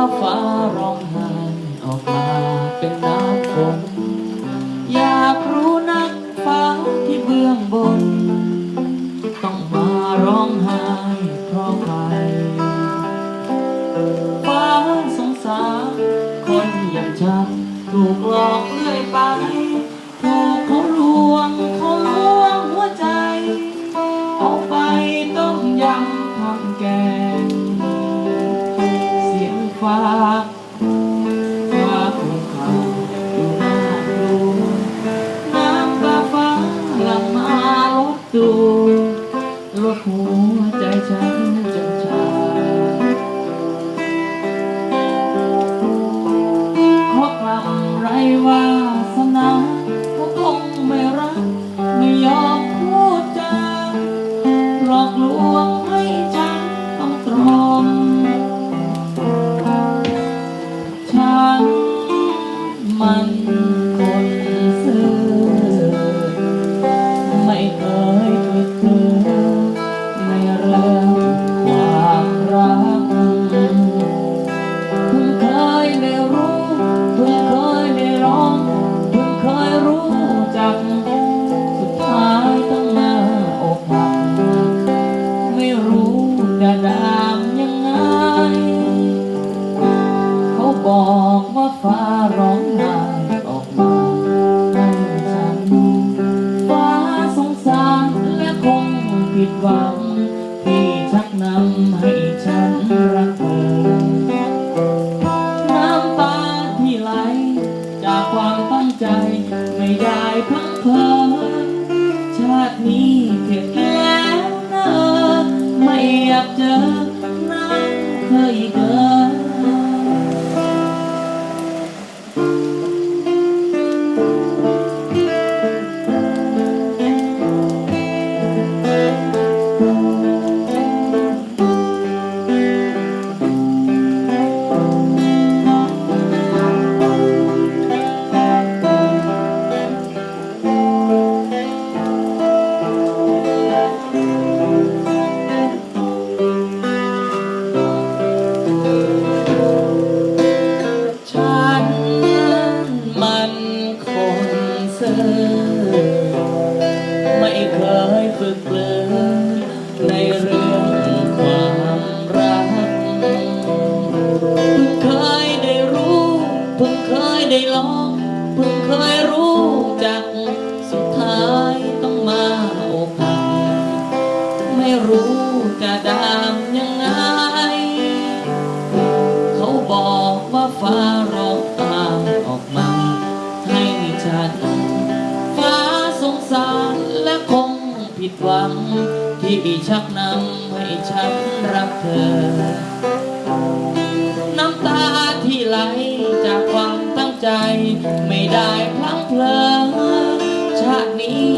าฟ้าร้องไห้ออกมาเป็นน้ำฝน อยากรู้นักฟ้าที่เบื้องบน ต้องมาร้องไห้เพราะใครฟ้าสงสารคนอย่างฉันถูกหลอกเรื่อยไปถูกเขาลวงเขาลวงหัวใจเอาไป ลดหัวใจฉันจนชาเพราะกลับไรวาสนาเขาคงไม่รัก ไม่ยอมพูดจาหลอกลวงให้ฉันต้องตรอมฉันมันคนซื่อไม่เคยฝึก บอกว่าฟ้าร้องไห้ออกมาให้ฉัน ฟ้าสงสารและคงผิดหวัง ที่ชักนำให้ฉันรักเธอน้ำตาที่ไหล จากความตั้งใจไม่ได้พังเพลินชาตินี้เข็ดแล้วนะไม่อยากเจอ ฝึกเลือในเรื่องความรักเพิ่งเคยได้รู้เพิ่งเคยได้ลองเพิ่งเคยรู้จัก สุดท้ายต้องมาอกหักไม่รู้จะดามยังไง เขาบอกว่าฟ้าร้องตามออกมาให้ฉัน ผิดหวัง ที่ชักนำให้ฉันรักเธอ น้ำตาที่ไหลจากความตั้งใจ ไม่ได้พลั้งเพลอชาตินี้